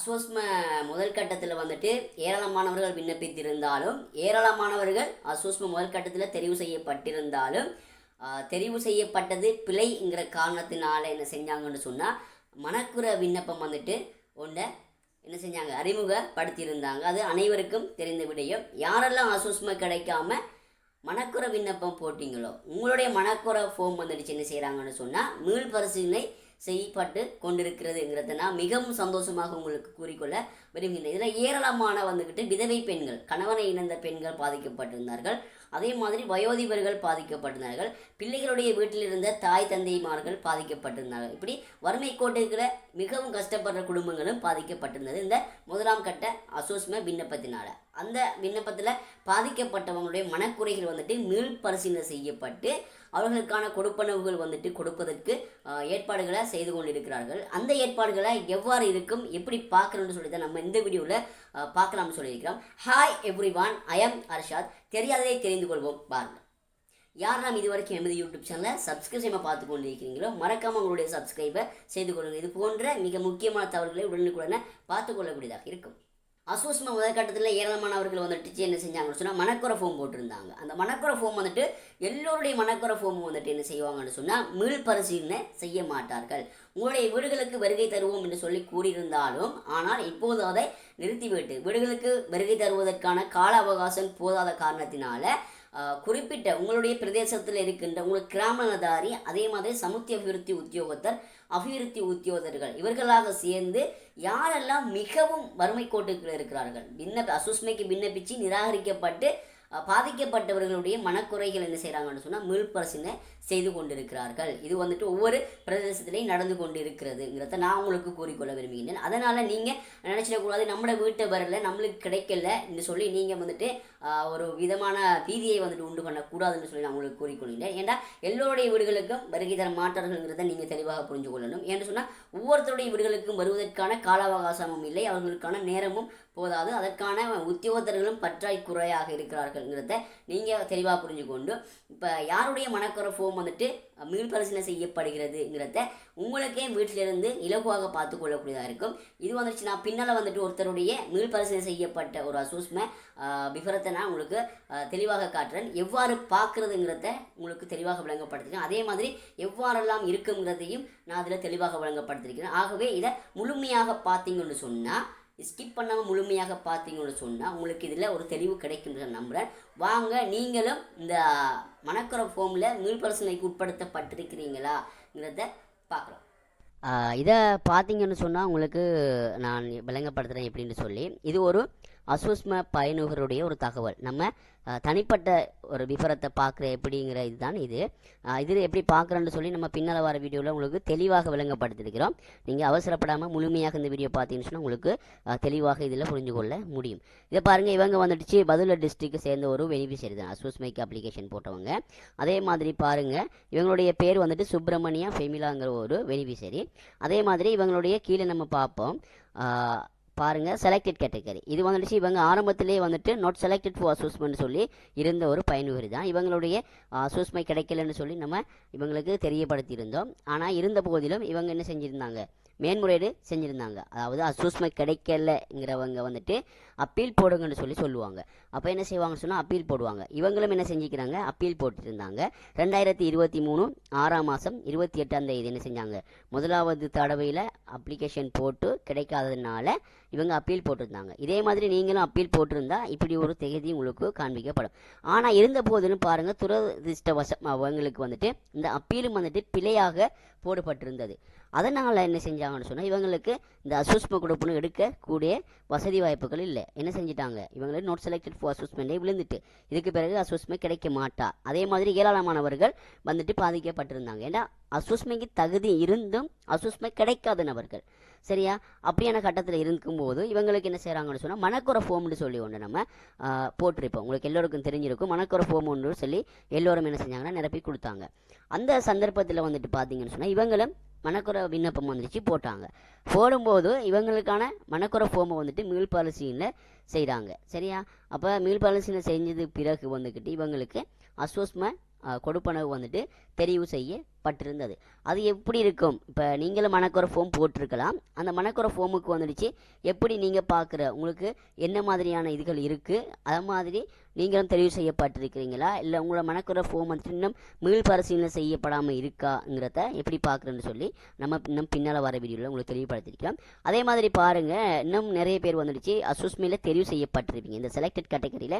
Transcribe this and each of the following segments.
அஸ்வஸ்ம முதல் கட்டத்தில் வந்துட்டு ஏராளமானவர்கள் விண்ணப்பித்திருந்தாலும் ஏராளமானவர்கள் அஸ்வஸ்ம முதல் கட்டத்தில் தெரிவு செய்யப்பட்டிருந்தாலும் தெரிவு செய்யப்பட்டது பிழைங்கிற காரணத்தினால என்ன செஞ்சாங்கன்னு சொன்னால் மணக்குற விண்ணப்பம் வந்துட்டு ஒன்றை என்ன செஞ்சாங்க அறிமுகப்படுத்தியிருந்தாங்க. அது அனைவருக்கும் தெரிந்த விடயம். யாரெல்லாம் அசுஸ்ம கிடைக்காம மணக்குற விண்ணப்பம் போட்டிங்களோ உங்களுடைய மணக்குற ஃபோம் வந்துடுச்சு என்ன செய்கிறாங்கன்னு சொன்னால் மீள் பரிசீலனை செய்யப்பட்டு கொண்டிருக்கிறதுங்கிறதுனா நான் மிகவும் சந்தோஷமாக உங்களுக்கு கூறிக்கொள்ள விரும்புகின்றேன். இதில் ஏராளமான வந்துக்கிட்டு விதவை பெண்கள் கணவனை இழந்த பெண்கள் பாதிக்கப்பட்டிருந்தார்கள். அதே மாதிரி வயோதிபர்கள் பாதிக்கப்பட்டிருந்தார்கள். பிள்ளைகளுடைய வீட்டில் இருந்த தாய் தந்தைமார்கள் பாதிக்கப்பட்டிருந்தார்கள். இப்படி வறுமை கோட்டுகளை மிகவும் கஷ்டப்படுற குடும்பங்களும் பாதிக்கப்பட்டிருந்தது. இந்த முதலாம் கட்ட அசோஸ்ம விண்ணப்பத்தினால. அந்த விண்ணப்பத்தில் பாதிக்கப்பட்டவங்களுடைய மனக்குறைகள் வந்துட்டு மீள் பரிசீலனை செய்யப்பட்டு அவர்களுக்கான கொடுப்பனவுகள் வந்துட்டு கொடுப்பதற்கு ஏற்பாடுகளை செய்து கொண்டிருக்கிறார்கள். அந்த ஏற்பாடுகளை எவ்வாறு இருக்கும் எப்படி பார்க்கணும்னு சொல்லி தான் நம்ம இந்த வீடியோவில் பார்க்கலாம்னு சொல்லியிருக்கிறோம். Hi everyone I am Arshad தெரியாததை தெரிந்து கொள்வோம். பாருங்கள். யாரெல்லாம் இது வரைக்கும் எமது யூடியூப் சேனலை சப்ஸ்கிரைப் செய்யாமல் பார்த்து கொண்டு இருக்கிறீங்களோ மறக்காமல் உங்களுடைய சப்ஸ்கிரைபை செய்து கொள்ளுங்கள். இது போன்ற மிக முக்கியமான தவறுகளை உடனுக்குடனே பார்த்து கொள்ளக்கூடியதாக இருக்கும். அசோஸ்மா முதல் கட்டத்தில் ஏராளமானவர்கள் வந்துட்டு என்ன செஞ்சாங்கன்னு சொன்னால் மணக்குற ஃபோம் போட்டிருந்தாங்க. அந்த மணக்குற ஃபோம் வந்துட்டு எல்லோருடைய மணக்குற ஃபோம் வந்துட்டு என்ன செய்வாங்கன்னு சொன்னால் மீள் பரிசீலனை செய்ய மாட்டார்கள். உங்களுடைய வீடுகளுக்கு வருகை தருவோம் என்று சொல்லி கூறியிருந்தாலும் ஆனால் இப்போது அதை நிறுத்திவிட்டு வீடுகளுக்கு வருகை தருவதற்கான கால அவகாசம் போதாத காரணத்தினால குறிப்பிட்ட உங்களுடைய பிரதேசத்தில் இருக்கின்ற உங்களுக்கு கிராமதாரி அதே மாதிரி சமுத்திய அபிவிருத்தி உத்தியோகத்தர் அபிவிருத்தி உத்தியோகத்தர்கள் இவர்களாக சேர்ந்து யாரெல்லாம் மிகவும் வறுமை கோட்டுக்குள் இருக்கிறார்கள் விண்ணப்ப அசுஸ்மைக்கு விண்ணப்பிச்சு நிராகரிக்கப்பட்டு பாதிக்கப்பட்டவர்களுடைய மனக்குறைகள் என்ன செய்கிறாங்கன்னு சொன்னால் மீள்பரசினை செய்து கொண்டிருக்கிறார்கள். இது வந்துட்டு ஒவ்வொரு பிரதேசத்திலையும் நடந்து கொண்டு இருக்கிறதுங்கிறத நான் உங்களுக்கு கூறிக்கொள்ள விரும்புகிறேன் அதனால் நீங்கள் நினச்சிடக்கூடாது நம்மளோட வீட்டை வரல நம்மளுக்கு கிடைக்கல என்று சொல்லி நீங்கள் வந்துட்டு ஒரு விதமான பீதியை வந்துட்டு உண்டு பண்ணக்கூடாதுன்னு சொல்லி நான் உங்களுக்கு கூறிக்கொள்கிறேன் ஏன்னா எல்லோருடைய வீடுகளுக்கும் வருகை தர மாட்டார்கள்ங்கிறத நீங்கள் தெளிவாக புரிஞ்சு கொள்ளணும். என்று சொன்னால் ஒவ்வொருத்தருடைய வீடுகளுக்கும் வருவதற்கான கால அவகாசமும் இல்லை அவர்களுக்கான நேரமும் போதாது. அதற்கான உத்தியோகத்தர்களும் பற்றாய் குறையாக இருக்கிறார்கள்ங்கிறத நீங்கள் தெளிவாக புரிஞ்சு கொண்டு இப்போ யாருடைய மனக்குறை ஃபோம் வந்துட்டு மீள் பரிசீலனை செய்யப்படுகிறதுங்கிறத உங்களுக்கே வீட்டிலிருந்து இலகுவாக பார்த்து கொள்ளக்கூடியதாக இருக்கும். இது வந்துச்சு நான் பின்னால் வந்துட்டு ஒருத்தருடைய மீள் பரிசீலனை செய்யப்பட்ட ஒரு அசூஸ்ம விவரத்தை நான் உங்களுக்கு தெளிவாக காட்டுறேன். எவ்வாறு பார்க்குறதுங்கிறத உங்களுக்கு தெளிவாக விளங்கப்படுத்திருக்கேன். அதே மாதிரி எவ்வாறெல்லாம் இருக்குங்கிறதையும் நான் அதில் தெளிவாக விளங்கப்படுத்திருக்கிறேன். ஆகவே இதை முழுமையாக பார்த்தீங்கன்னு சொன்னால் ஸ்கிப் பண்ணாமல் முழுமையாக பார்த்தீங்கன்னு சொன்னால் உங்களுக்கு இதில் ஒரு தெளிவு கிடைக்கும்னு நம்புகிறேன் வாங்க நீங்களும் இந்த மணக்குற ஃபோமில் மீள் பிரச்சனைக்கு உட்படுத்தப்பட்டிருக்கிறீங்களாங்கிறத பார்க்கலாம் இதை பார்த்தீங்கன்னு சொன்னால் உங்களுக்கு நான் விளங்கப்படுத்துகிறேன் எப்படின்னு சொல்லி. இது ஒரு அசுஸ்ம பயனுகருடைய ஒரு தகவல். நம்ம தனிப்பட்ட ஒரு விவரத்தை பார்க்குற எப்படிங்கிற இதுதான் இது. இதில் எப்படி பார்க்குறேன்னு சொல்லி நம்ம பின்னால் வர வீடியோவில் உங்களுக்கு தெளிவாக விளங்கப்படுத்திருக்கிறோம் நீங்கள் அவசரப்படாமல் முழுமையாக இந்த வீடியோ பார்த்தீங்கன்னு சொன்னால் உங்களுக்கு தெளிவாக இதில் புரிஞ்சு கொள்ள முடியும். இதை பாருங்கள் இவங்க வந்துடுச்சு. பதுல டிஸ்ட்ரிக்ட் சேர்ந்த ஒரு பெனிஃபிஷரி தான் அசூஸ்மைக்கு அப்ளிகேஷன் போட்டவங்க. அதே மாதிரி பாருங்கள் இவங்களுடைய பேர் வந்துட்டு சுப்பிரமணியா ஃபெமிலாங்கிற ஒரு பெனிஃபிஷரி அதே மாதிரி இவங்களுடைய கீழே நம்ம பார்ப்போம். பாருங்கள் பாருங்க செலக்டட் கேட்டகரி இது வந்துடுச்சு இவங்க ஆரம்பத்திலே வந்துட்டு நாட் செலக்டட் ஃபார் அசூஸ்மெண்ட் சொல்லி இருந்த ஒரு பயனுகரி தான். இவங்களுடைய அசூஸ்மை கிடைக்கலன்னு சொல்லி நம்ம இவங்களுக்கு தெரியப்படுத்தியிருந்தோம். ஆனால் இருந்த போதிலும் இவங்க என்ன செஞ்சுருந்தாங்க? மேன்முறையீடு செஞ்சுருந்தாங்க. அதாவது அசூஸ்மை கிடைக்கலங்கிறவங்க வந்துட்டு அப்பீல் போடுங்கன்னு சொல்லி சொல்லுவாங்க. அப்போ என்ன செய்வாங்கன்னு சொன்னால் அப்பீல் போடுவாங்க. இவங்களும் என்ன செஞ்சுக்கிறாங்க? அப்பீல் போட்டுருந்தாங்க. ரெண்டாயிரத்தி இருபத்தி மூணு ஆறாம் மாதம் இருபத்தி எட்டாம் தேதி என்ன செஞ்சாங்க? முதலாவது தடவையில் அப்ளிகேஷன் போட்டு கிடைக்காததுனால இவங்க அப்பீல் போட்டிருந்தாங்க. இதே மாதிரி நீங்களும் அப்பீல் போட்டிருந்தா இப்படி ஒரு தேதி உங்களுக்கு காண்பிக்கப்படும். ஆனால் இருந்த போதிலும் பாருங்கள் துரதிருஷ்டவசம் அவங்களுக்கு வந்துட்டு இந்த அப்பீலும் வந்துட்டு பிழையாக போடப்பட்டிருந்தது. அதனால் என்ன செஞ்சாங்கன்னு சொன்னால் இவங்களுக்கு இந்த அசூஸ்ம கொடுப்புன்னு எடுக்கக்கூடிய வசதி வாய்ப்புகள் இல்லை. என்ன செஞ்சிட்டாங்க? இவங்களுக்கு நோட் செலக்டட் ஃபார் அசூஸ்மெண்ட்டே விழுந்துட்டு இதுக்கு பிறகு அசூஸ்மை கிடைக்க மாட்டா. அதே மாதிரி ஏராளமானவர்கள் வந்துட்டு பாதிக்கப்பட்டிருந்தாங்க. ஏன்னா அசூஸ்மைக்கு தகுதி இருந்தும் அசூஸ்மை கிடைக்காத நபர்கள் சரியா? அப்படியான கட்டத்தில் இருக்கும்போது இவங்களுக்கு என்ன செய்கிறாங்கன்னு சொன்னால் மணக்குற ஃபோம்னு சொல்லி ஒன்று நம்ம போட்டிருப்போம். உங்களுக்கு எல்லோருக்கும் தெரிஞ்சிருக்கும். மணக்குற ஃபோம் ஒன்று சொல்லி எல்லோரும் என்ன செஞ்சாங்கன்னா நிரப்பி கொடுத்தாங்க. அந்த சந்தர்ப்பத்தில் வந்துட்டு பார்த்தீங்கன்னு சொன்னால் இவங்களும் மணக்குறை விண்ணப்பம் வந்துச்சு போட்டாங்க. போடும்போது இவங்களுக்கான மணக்குறை ஃபோமை வந்துட்டு மீள் பாலிசியில் செய்கிறாங்க சரியா? அப்போ மீள் பாலிசியில் செஞ்சது பிறகு வந்துக்கிட்டு இவங்களுக்கு அஸ்வஸ்ம கொடுப்பனவு வந்துட்டு தெரிவு செய்யப்பட்டிருந்தது அது எப்படி இருக்கும்? இப்போ நீங்களும் மணக்குற ஃபோம் போட்டிருக்கலாம். அந்த மணக்குற ஃபோமுக்கு வந்துடுச்சு. எப்படி நீங்கள் பார்க்குற உங்களுக்கு என்ன மாதிரியான இதுகள் இருக்குது அது மாதிரி நீங்களும் தெரிவு செய்யப்பட்டிருக்கிறீங்களா? இல்லை உங்களோட மனக்குற ஃபோம் வந்துட்டு இன்னும் மீள் பரிசீலனை செய்யப்படாமல் இருக்காங்கிறத எப்படி பார்க்குறேன்னு சொல்லி நம்ம இன்னும் பின்னால் வர வீடியோவில் உங்களுக்கு தெளிவுபடுத்திருக்கலாம் அதே மாதிரி பாருங்கள் இன்னும் நிறைய பேர் வந்துடுச்சு. அசுஸ்மியில் தெரிவு செய்யப்பட்டிருப்பீங்க. இந்த செலக்டட் கேட்டகரியில்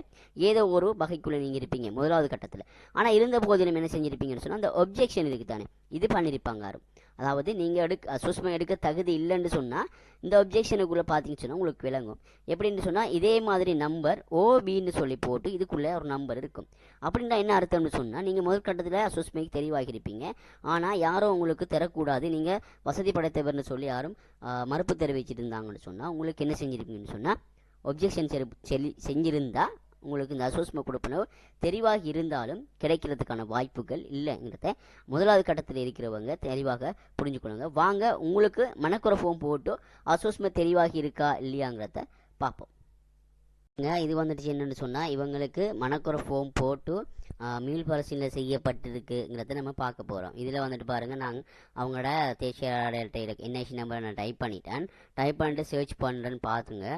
ஏதோ ஒரு வகைக்குள்ளே நீங்கள் இருப்பீங்க முதலாவது கட்டத்தில். ஆனால் இருந்த போதிலும் என்ன செஞ்சுருப்பீங்கன்னு சொன்னால் அந்த ஒப்ஜெக்ஷன் இருக்குது தானே. இது பண்ணியிருப்பாங்க யாரும். அதாவது நீங்கள் எடுக்க அசுஸ்மை எடுக்க தகுதி இல்லைன்னு சொன்னால் இந்த ஒப்ஜெக்ஷனுக்குள்ளே பார்த்தீங்கன்னு சொன்னால் உங்களுக்கு விளங்கும். எப்படின்னு சொன்னால் இதே மாதிரி நம்பர் ஓபின்னு சொல்லி போட்டு இதுக்குள்ளே ஒரு நம்பர் இருக்கும். அப்படின்னா என்ன அர்த்தம்னு சொன்னால் நீங்கள் முதல் கட்டத்தில் அசுஸ்மைக்கு தெரிவாகியிருப்பீங்க. ஆனால் யாரும் உங்களுக்கு தரக்கூடாது. நீங்கள் வசதி படைத்தவர்னு சொல்லி யாரும் மறுப்பு தெரிவிச்சிருந்தாங்கன்னு சொன்னால் உங்களுக்கு என்ன செஞ்சுருப்பீங்கன்னு சொன்னால் ஒப்ஜெக்ஷன் செல்லி செஞ்சிருந்தால் உங்களுக்கு இந்த அசோஸ்மை கொடுப்பனவு தெளிவாக இருந்தாலும் கிடைக்கிறதுக்கான வாய்ப்புகள் இல்லைங்கிறத முதலாவது கட்டத்தில் இருக்கிறவங்க தெளிவாக புரிஞ்சுக்கணுங்க. வாங்க உங்களுக்கு மனக்குறை ஃபோம் போட்டு அசோஸ்மை தெளிவாக இருக்கா இல்லையாங்கிறத பார்ப்போம். இது வந்துட்டு என்னென்னு சொன்னால் இவங்களுக்கு மனக்குறை ஃபோம் போட்டு மீள் பரிசீலனை செய்யப்பட்டிருக்குங்கிறத நம்ம பார்க்க போகிறோம் இதில் வந்துட்டு பாருங்கள் நாங்கள் அவங்களோட தேசிய அடையாள என்ஐசி நம்பரை நான் டைப் பண்ணிட்டேன். டைப் பண்ணிட்டு சர்ச் பண்ணுறேன்னு பார்த்துங்க.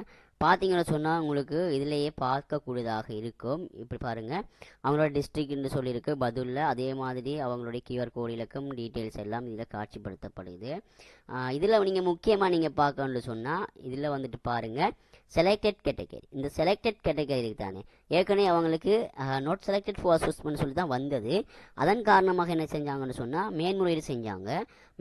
பார்த்தீங்கன்னு சொன்னால் உங்களுக்கு இதிலேயே பார்க்கக்கூடியதாக இருக்கும். இப்படி பாருங்கள் அவங்களோட டிஸ்ட்ரிக்ட்னு சொல்லியிருக்கு. பதிலில். அதே மாதிரி அவங்களுடைய கியூஆர் கோடு இலக்கம் டீட்டெயில்ஸ் எல்லாம் இதில் காட்சிப்படுத்தப்படுது. இதில் நீங்கள் முக்கியமாக நீங்கள் பார்க்கணும்னு சொன்னால் இதில் வந்துட்டு பாருங்கள் செலக்டட் கேட்டகரி இந்த செலக்டட் கேட்டகரி தானே. ஏற்கனவே அவங்களுக்கு நோட் செலக்டட் ஃபார் அசஸ்மெண்ட் சொல்லி தான் வந்தது. அதன் காரணமாக என்ன செஞ்சாங்கன்னு சொன்னால் மேன்முறையீடு செஞ்சாங்க.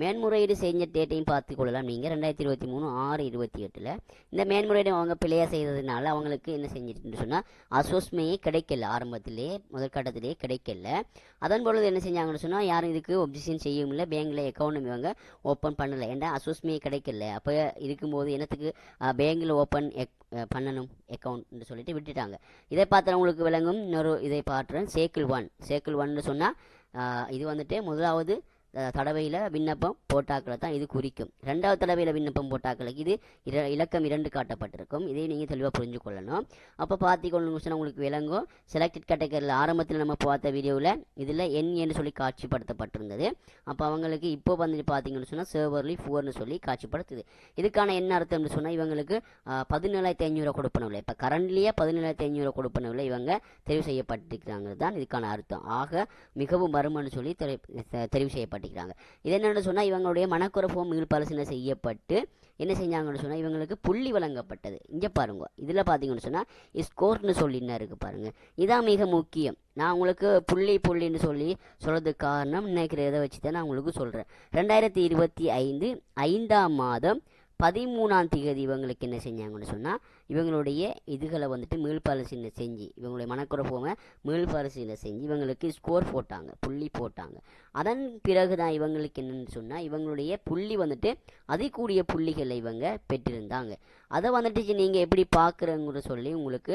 மேன்முறையீடு செஞ்ச டேட்டையும் பார்த்து கொள்ளலாம். நீங்கள் ரெண்டாயிரத்தி இருபத்தி மூணு ஆறு இருபத்தி எட்டில். இந்த மேன்முறையீடு அவங்க பிழையாக செய்ததுனால அவங்களுக்கு என்ன செஞ்சிட்டுன்னு சொன்னால் அசோஸ்மையே கிடைக்கல. ஆரம்பத்திலே முதற்கட்டத்திலே கிடைக்கல. அதன் பொழுது என்ன செஞ்சாங்கன்னு சொன்னால் யாரும் இதுக்கு ஒப்ஜெக்ஷன் செய்யவும் இல்லை. பேங்கில் அக்கௌண்ட் இவங்க ஓப்பன் பண்ணலை. ஏன்டா அசோஸ்மையே கிடைக்கல? அப்போ இருக்கும்போது என்னத்துக்கு பேங்கில் ஓப்பன் பண்ணணும்? அக்கௌண்ட்னு சொல்லிட்டு விட்டுட்டாங்க. இதை பார்த்து உங்களுக்கு விளங்கும் இன்னொரு இதை பாட்டுறேன். Cycle one. சேக்கிள் ஒன்னு சொன்னால் இது வந்துட்டு முதலாவது தடவையில் விண்ணப்பம் போட்டாக்களை தான் இது குறிக்கும். ரெண்டாவது தடவையில் விண்ணப்பம் போட்டாக்களுக்கு இது இர இலக்கம் இரண்டு காட்டப்பட்டிருக்கும். இதை நீங்கள் தெளிவாக புரிஞ்சு கொள்ளணும். அப்போ பார்த்திக்கொள்ளணும் சொன்னால் உங்களுக்கு விளங்கும். செலக்டட் கேட்டகரியில் ஆரம்பத்தில் நம்ம பார்த்த வீடியோவில் இதில் என் என்று சொல்லி காட்சிப்படுத்தப்பட்டிருந்தது. அப்போ அவங்களுக்கு இப்போ வந்துட்டு பார்த்தீங்கன்னு சொன்னால் சர்வர்லி ஃபோர்னு சொல்லி காட்சிப்படுத்துது. இதுக்கான என்ன அர்த்தம்னு சொன்னால் இவங்களுக்கு பதினேழாயிரத்தி ஐநூறு கொடுப்பனவில்லை இப்போ கரண்ட்லியே பதினேழாயிரத்தி ஐநூறு கொடுப்பனவில்லை இவங்க தெரிவு செய்யப்பட்டிருக்கிறாங்க தான் இதுக்கான அர்த்தம். ஆக மிகவும் வருமானு சொல்லி தெரி செய்யப்பட்டு தெரிவு இது என்னென்னு சொன்னால் இவங்களுடைய மனக்குறை ஃபோம் மீள்பரிசீலனை செய்யப்பட்டு என்ன செஞ்சாங்கன்னு சொன்னால் இவங்களுக்கு புள்ளி வழங்கப்பட்டது. இங்கே பாருங்க. இதில் பார்த்தீங்கன்னு சொன்னால் ஸ்கோர்னு சொல்லி என்ன இருக்குது பாருங்கள் இதான் மிக முக்கியம். நான் உங்களுக்கு புள்ளி புள்ளின்னு சொல்லி சொல்கிறதுக்கு காரணம் நினைக்கிற இதை வச்சு தான் நான் உங்களுக்கு சொல்கிறேன் ரெண்டாயிரத்தி இருபத்தி ஐந்து ஐந்தாம் மாதம் பதிமூணாம் தேதி இவங்களுக்கு என்ன செஞ்சாங்கன்னு சொன்னால் இவங்களுடைய இதுகளை வந்துட்டு மீள்பரிசீலனை செஞ்சு இவங்களுடைய மனக்குறை ஃபோமை செஞ்சு இவங்களுக்கு ஸ்கோர் போட்டாங்க புள்ளி போட்டாங்க. அதன் பிறகு தான் இவங்களுக்கு என்னென்னு சொன்னால் இவங்களுடைய புள்ளி வந்துட்டு அதிகூடிய புள்ளிகளை இவங்க பெற்றிருந்தாங்க. அதை வந்துட்டு நீங்கள் எப்படி பார்க்குறங்கிற சொல்லி உங்களுக்கு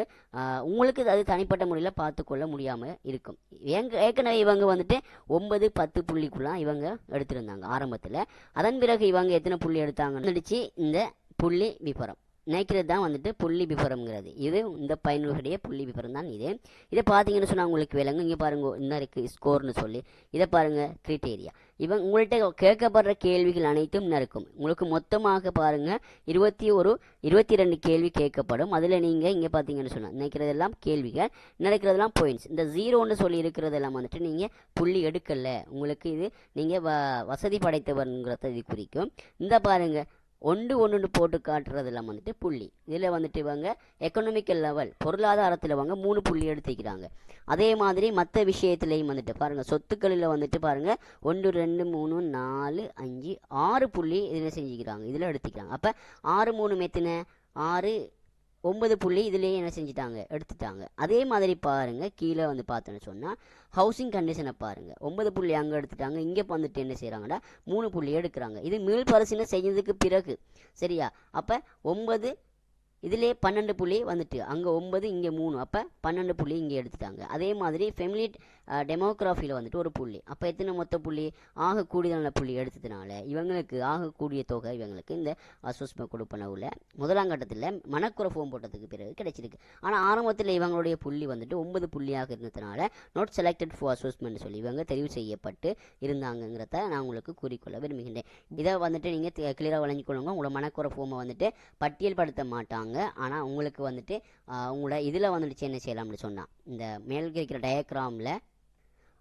உங்களுக்கு அது தனிப்பட்ட முறையில் பார்த்துக்கொள்ள முடியாமல் இருக்கும். ஏங்க ஏற்கனவே இவங்க வந்துட்டு ஒன்பது பத்து புள்ளிக்குலாம் இவங்க எடுத்திருந்தாங்க ஆரம்பத்தில். அதன் பிறகு இவங்க எத்தனை புள்ளி எடுத்தாங்கன்னு வந்துடுச்சு இந்த புள்ளி விபரம். நினைக்கிறது தான் வந்துட்டு புள்ளி விபரம்ங்கிறது. இது இந்த பயனுடைய புள்ளி விபரம் தான் இது. இதை பார்த்தீங்கன்னு சொன்னால் உங்களுக்கு விளங்கும். இங்கே பாருங்க என்ன இருக்குது ஸ்கோர்னு சொல்லி. இதை பாருங்கள் கிரிட்டேரியா இவன் உங்கள்கிட்ட கேட்கப்படுற கேள்விகள் அனைத்தும் இன்னும் இருக்கும். உங்களுக்கு மொத்தமாக பாருங்கள் இருபத்தி ஒரு இருபத்தி ரெண்டு கேள்வி கேட்கப்படும். அதில் நீங்கள் இங்கே பார்த்தீங்கன்னு சொன்னால் நினைக்கிறதெல்லாம் கேள்விகள் நடக்கிறதெல்லாம் பாயிண்ட்ஸ் இந்த ஜீரோன்னு சொல்லி இருக்கிறதெல்லாம் வந்துட்டு நீங்கள் புள்ளி எடுக்கலை. உங்களுக்கு இது நீங்கள் வ வசதி படைத்தவருங்கிறத இது குறிக்கும். இந்த பாருங்கள் ஒன்று ஒன்று போட்டு காட்டுறதுல வந்துட்டு புள்ளி. இதில் வந்துட்டு இவங்க எக்கனாமிக்கல் லெவல் பொருளாதாரத்தில் இவங்க மூணு புள்ளி எடுத்துக்கிறாங்க. அதே மாதிரி மற்ற விஷயத்துலையும் வந்துட்டு பாருங்கள் சொத்துக்களில் வந்துட்டு பாருங்கள் ஒன்று ரெண்டு மூணு நாலு அஞ்சு ஆறு புள்ளி இதில் செஞ்சுக்கிறாங்க. இதில் எடுத்துக்கிறாங்க. அப்போ ஆறு மூணு மெத்தின ஆறு ஒன்பது புள்ளி இதுலேயே என்ன செஞ்சுட்டாங்க? எடுத்துட்டாங்க. அதே மாதிரி பாருங்கள் கீழே வந்து பார்த்தோன்னு சொன்னால் ஹவுசிங் கண்டிஷனை பாருங்கள் ஒன்பது புள்ளி அங்கே எடுத்துட்டாங்க இங்கே வந்துட்டு என்ன செய்கிறாங்கன்னா மூணு புள்ளி எடுக்கிறாங்க. இது மீள் பரிசீலனை செய்யறதுக்கு பிறகு. சரியா? அப்போ ஒன்பது இதிலே பன்னெண்டு புள்ளி வந்துட்டு அங்கே ஒன்பது இங்கே மூணு. அப்போ பன்னெண்டு புள்ளி இங்கே எடுத்துட்டாங்க. அதே மாதிரி ஃபெமிலி டெமோக்ராஃபியில் வந்துட்டு ஒரு புள்ளி. அப்போ எத்தனை மொத்த புள்ளி? ஆக கூடியதான புள்ளி எடுத்ததுனால இவங்களுக்கு ஆகக்கூடிய தொகை இவங்களுக்கு இந்த அசோஸ்ம கொடுப்பனவில் முதலாம் கட்டத்தில் மனக்குறை ஃபோம் போட்டதுக்கு பிறகு கிடைச்சிருக்கு. ஆனால் ஆரம்பத்தில் இவங்களுடைய புள்ளி வந்துட்டு ஒன்பது புள்ளியாக இருந்ததுனால நாட் செலக்டட் ஃபார் அசோஸ்மெண்ட் சொல்லி இவங்க தெரிவு செய்யப்பட்டு இருந்தாங்கங்கிறத நான் உங்களுக்கு கூறிக்கொள்ள விரும்புகின்றேன். இதை வந்துட்டு நீங்கள் கிளியராக வழங்கிக்கொள்ளுங்க உங்களோட மனக்குறை ஃபோமை வந்துட்டு பட்டியல்படுத்த மாட்டாங்க. ஆனால் உங்களுக்கு வந்துட்டு உங்களோட இதில் வந்துடுச்சு என்ன செய்யலாம்னு சொன்னால் இந்த மேல் இருக்கிற டயக்ராமில்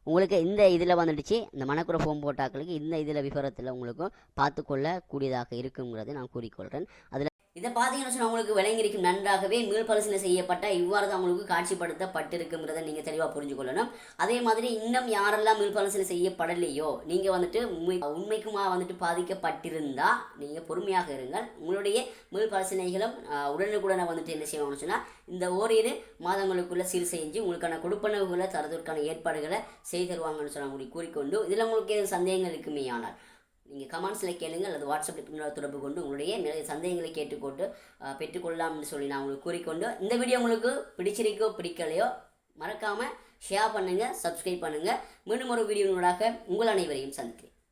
உங்களுக்கு இந்த இதில் வந்துடுச்சு இந்த மணக்குற ஃபோம் போட்டாக்களுக்கு இந்த இதில் விவரத்தில் உங்களுக்கு பார்த்துக்கொள்ளக்கூடியதாக இருக்குங்கிறதை நான் கூறிக்கொள்கிறேன் அதில் இதை பார்த்தீங்கன்னு சொன்னால் உங்களுக்கு விளங்கியிருக்கும். நன்றாகவே மீள்பரிசீலனை செய்யப்பட்ட இவ்வாறு தான் உங்களுக்கு காட்சிப்படுத்தப்பட்டிருக்குங்கிறத நீங்கள் தெளிவாக புரிஞ்சுக்கொள்ளணும். அதே மாதிரி இன்னும் யாரெல்லாம் மீள்பரிசீலனை செய்யப்படலையோ நீங்கள் வந்துட்டு உண்மை உண்மைக்குமா வந்துட்டு பாதிக்கப்பட்டிருந்தால் நீங்கள் பொறுமையாக இருங்கள். உங்களுடைய மீள்பரிசீலனைகளும் உடனுக்குடனே வந்துட்டு என்ன செய்வாங்கன்னு சொன்னால் இந்த ஓரிரு மாதங்களுக்குள்ளே சீர் செஞ்சு உங்களுக்கான கொடுப்பனவுகளை தரதற்கான ஏற்பாடுகளை செய்து தருவாங்கன்னு சொன்னால் உங்களுக்கு கூறிக்கொண்டு இதில் உங்களுக்கு எதுவும் சந்தேகங்கள் இருக்குமே ஆனால் நீங்கள் கமெண்ட்ஸில் கேளுங்கள். அல்லது வாட்ஸ்அப்பில் பின்னால் தொடர்பு கொண்டு உங்களுடைய நிறைய சந்தேகங்களை கேட்டுக்கொண்டு பெற்றுக்கொள்ளலாம்னு சொல்லி நான் உங்களுக்கு கூறிக்கொண்டு இந்த வீடியோ உங்களுக்கு பிடிச்சிருக்கோ பிடிக்கலையோ மறக்காமல் ஷேர் பண்ணுங்கள் சப்ஸ்கிரைப் பண்ணுங்கள் மீண்டும் ஒரு வீடியோனூடாக உங்கள் அனைவரையும் சந்திக்கிறேன்.